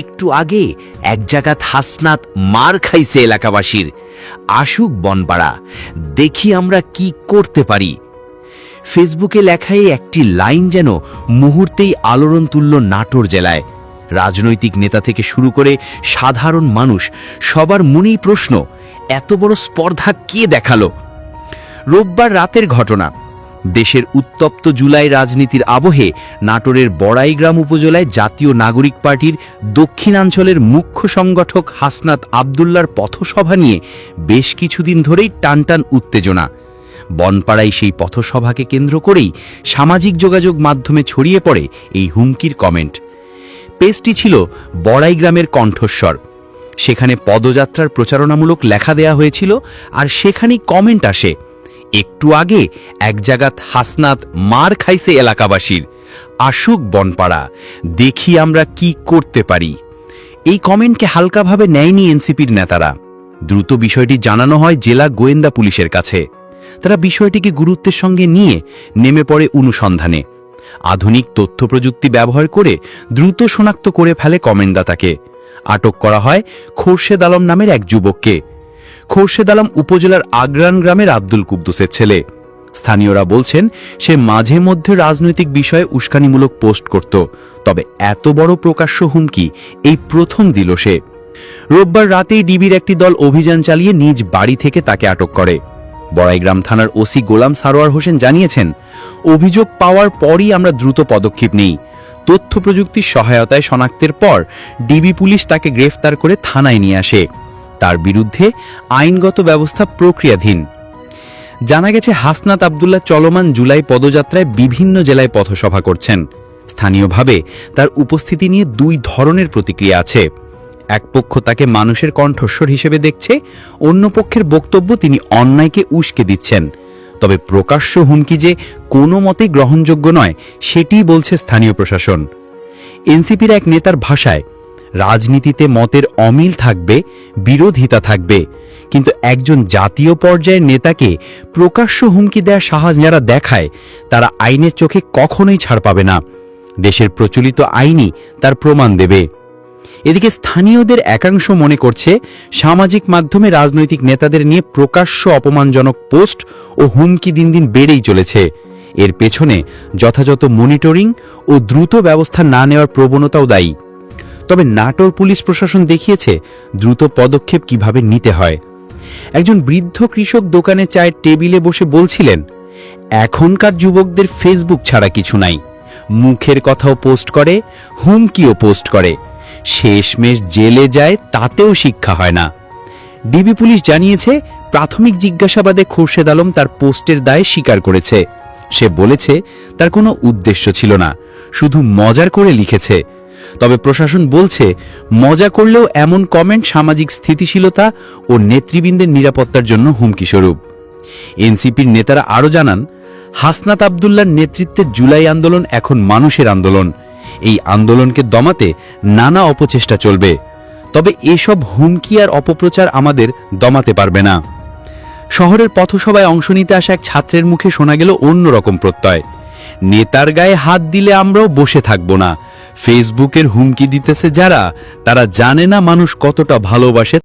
একটু আগে এক জায়গাত হাসনাত মার খাইছে এলাকাবাসীর। আসুক বনপাড়া, দেখি আমরা কি করতে পারি। ফেসবুকে লেখায় একটি লাইন যেন মুহূর্তেই আলোড়ন তুলল নাটোর জেলায়। রাজনৈতিক নেতা থেকে শুরু করে সাধারণ মানুষ, সবার মনেই প্রশ্ন, এত বড় স্পর্ধা কে দেখাল? রোববার রাতের ঘটনা। দেশের উত্তপ্ত জুলাই রাজনীতির আবহে নাটোরের বড়াইগ্রাম উপজেলায় জাতীয় নাগরিক পার্টির দক্ষিণাঞ্চলের মুখ্য সংগঠক হাসনাত আবদুল্লার পথসভা নিয়ে বেশ কিছুদিন ধরেই টানটান উত্তেজনা। বনপাড়ায় সেই পথসভাকে কেন্দ্র করেই সামাজিক যোগাযোগ মাধ্যমে ছড়িয়ে পড়ে এই হুমকির কমেন্ট। পেজটি ছিল বড়াইগ্রামের কণ্ঠস্বর। সেখানে পদযাত্রার প্রচারণামূলক লেখা দেয়া হয়েছিল আর সেখানেই কমেন্ট আসে। একটু আগে এক জায়গাত হাসনাত মার খাইছে এলাকাবাসীর। আসুক বনপাড়া, দেখি আমরা কি করতে পারি। এই কমেন্টকে হালকাভাবে নেয়নি এনসিপির নেতারা। দ্রুত বিষয়টি জানানো হয় জেলা গোয়েন্দা পুলিশের কাছে। তারা বিষয়টিকে গুরুত্বের সঙ্গে নিয়ে নেমে পড়ে অনুসন্ধানে। আধুনিক তথ্য প্রযুক্তি ব্যবহার করে দ্রুত শনাক্ত করে ফেলে কমেন্টদাতাকে। আটক করা হয় খোরশেদ আলম নামের এক যুবককে। খোরশেদ আলম উপজেলার আগ্রান গ্রামের আব্দুল কুদ্দুসের ছেলে। স্থানীয়রা বলছেন, সে মাঝে মধ্যে রাজনৈতিক বিষয়ে উস্কানিমূলক পোস্ট করত, তবে এত বড় প্রকাশ্য হুমকি এই প্রথম দিল সে। রোববার রাতেই ডিবির একটি দল অভিযান চালিয়ে নিজ বাড়ি থেকে তাকে আটক করে। বড়াইগ্রাম থানার ওসি গোলাম সারোয়ার হোসেন জানিয়েছেন, অভিযোগ পাওয়ার পরই আমরা দ্রুত পদক্ষেপ নেই। তথ্য প্রযুক্তির সহায়তায় শনাক্তের পর ডিবি পুলিশ তাকে গ্রেফতার করে থানায় নিয়ে আসে। তার বিরুদ্ধে আইনগত ব্যবস্থা প্রক্রিয়াধীন। জানা গেছে, হাসনাত আবদুল্লাহ চলমান জুলাই পদযাত্রায় বিভিন্ন জেলায় পথসভা করছেন। স্থানীয়ভাবে তার উপস্থিতি নিয়ে দুই ধরনের প্রতিক্রিয়া আছে। এক পক্ষ তাকে মানুষের কণ্ঠস্বর হিসেবে দেখছে, অন্য পক্ষের বক্তব্য তিনি অন্যায়কে উস্কে দিচ্ছেন। তবে প্রকাশ্য হুমকি যে কোনো মতেই গ্রহণযোগ্য নয়, সেটিই বলছে স্থানীয় প্রশাসন। এনসিপির এক নেতার ভাষায় রাজনীতিতে মতের অমিল থাকবে, বিরোধিতা থাকবে। কিন্তু একজন জাতীয় পর্যায়ের নেতাকে প্রকাশ্য হুমকি দেওয়ার সাহস যারা দেখায়, তারা আইনের চোখে কখনোই ছাড় পাবে না। দেশের প্রচলিত আইনই তার প্রমাণ দেবে। এদিকে স্থানীয়দের একাংশ মনে করছে, সামাজিক মাধ্যমে রাজনৈতিক নেতাদের নিয়ে প্রকাশ্য অপমানজনক পোস্ট ও হুমকি দিন দিন বেড়েই চলেছে। এর পেছনে যথাযথ মনিটরিং ও দ্রুত ব্যবস্থা না নেওয়ার প্রবণতাও দায়ী। তবে নাটোর পুলিশ প্রশাসন দেখিয়েছে দ্রুত পদক্ষেপ কীভাবে নিতে হয়। একজন বৃদ্ধ কৃষক দোকানে চায়ের টেবিলে বসে বলছিলেন, এখনকার যুবকদের ফেসবুক ছাড়া কিছু নাই। মুখের কথাও পোস্ট করে, হুমকিও পোস্ট করে। শেষমেশ জেলে যায়, তাতেও শিক্ষা হয় না। ডিবি পুলিশ জানিয়েছে, প্রাথমিক জিজ্ঞাসাবাদে খোরশেদ আলম তার পোস্টের দায়ে স্বীকার করেছে। সে বলেছে, তার কোনো উদ্দেশ্য ছিল না, শুধু মজার করে লিখেছে তবে প্রশাসন বলছে, মজা করলেও এমন কমেন্ট সামাজিক স্থিতিশীলতা ও নেতৃবৃন্দের নিরাপত্তার জন্য হুমকিস্বরূপ এনসিপির নেতারা আরও জানান, হাসনাত আবদুল্লার নেতৃত্বে জুলাই আন্দোলন এখন মানুষের আন্দোলন। এই আন্দোলনকে দমাতে নানা অপচেষ্টা চলবে। তবে এসব হুমকি আর অপপ্রচার আমাদের দমাতে পারবে না। শহরের পথসভায় অংশ নিতে আসা এক ছাত্রের মুখে শোনা গেল অন্যরকম প্রত্যয়। নেতার গায়ে হাত দিলে আমরাও বসে থাকব না। ফেসবুকের হুমকি দিতেছে যারা, তারা জানে না মানুষ কতটা ভালোবাসে